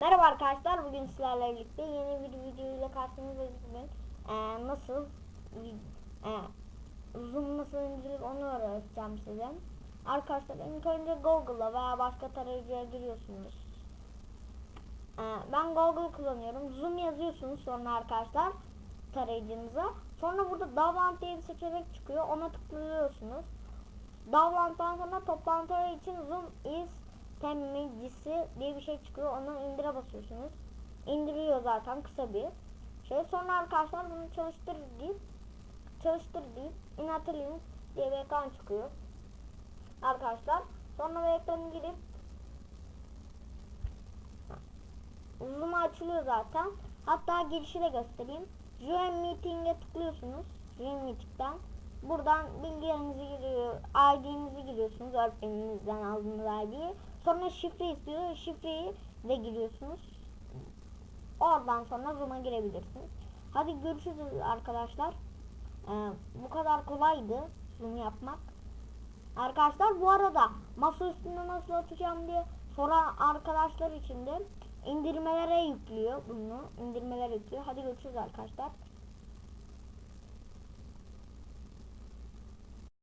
Merhaba arkadaşlar bugün sizlerle birlikte yeni bir video ile karşınızdayız bugün. Ee, nasıl? E, zoom nasıl indirilir onu öğreteceğim size. Arkadaşlar ilk önce Google'a veya başka tarayıcıya giriyorsunuz. Ee, ben Google kullanıyorum. Zoom yazıyorsunuz sonra arkadaşlar tarayıcınıza. Sonra burada download diye bir seçenek çıkıyor. Ona tıklıyorsunuz. Download'dan sonra toplantıları için zoom is temsilcisi diye bir şey çıkıyor. Onu indire basıyorsunuz. İndiriyor zaten kısa bir şey. Sonra arkadaşlar bunu çalıştır deyip çalıştır deyip inatı link diye bir ekran çıkıyor. Arkadaşlar sonra bu ekranı girip zoom açılıyor zaten. Hatta girişi de göstereyim. Join Meeting'e tıklıyorsunuz. Join Meeting'den. Buradan bilgilerinizi giriyor, ID'nizi giriyorsunuz öğretmeninizden aldığınız ID'yi. Sonra şifre istiyor, şifreyi de giriyorsunuz. Oradan sonra Zoom'a girebilirsiniz. Hadi görüşürüz arkadaşlar. Ee, bu kadar kolaydı Zoom yapmak. Arkadaşlar bu arada masa üstünde nasıl atacağım diye soran arkadaşlar için de indirmelere yüklüyor bunu. İndirmelere yüklüyor. Hadi görüşürüz arkadaşlar.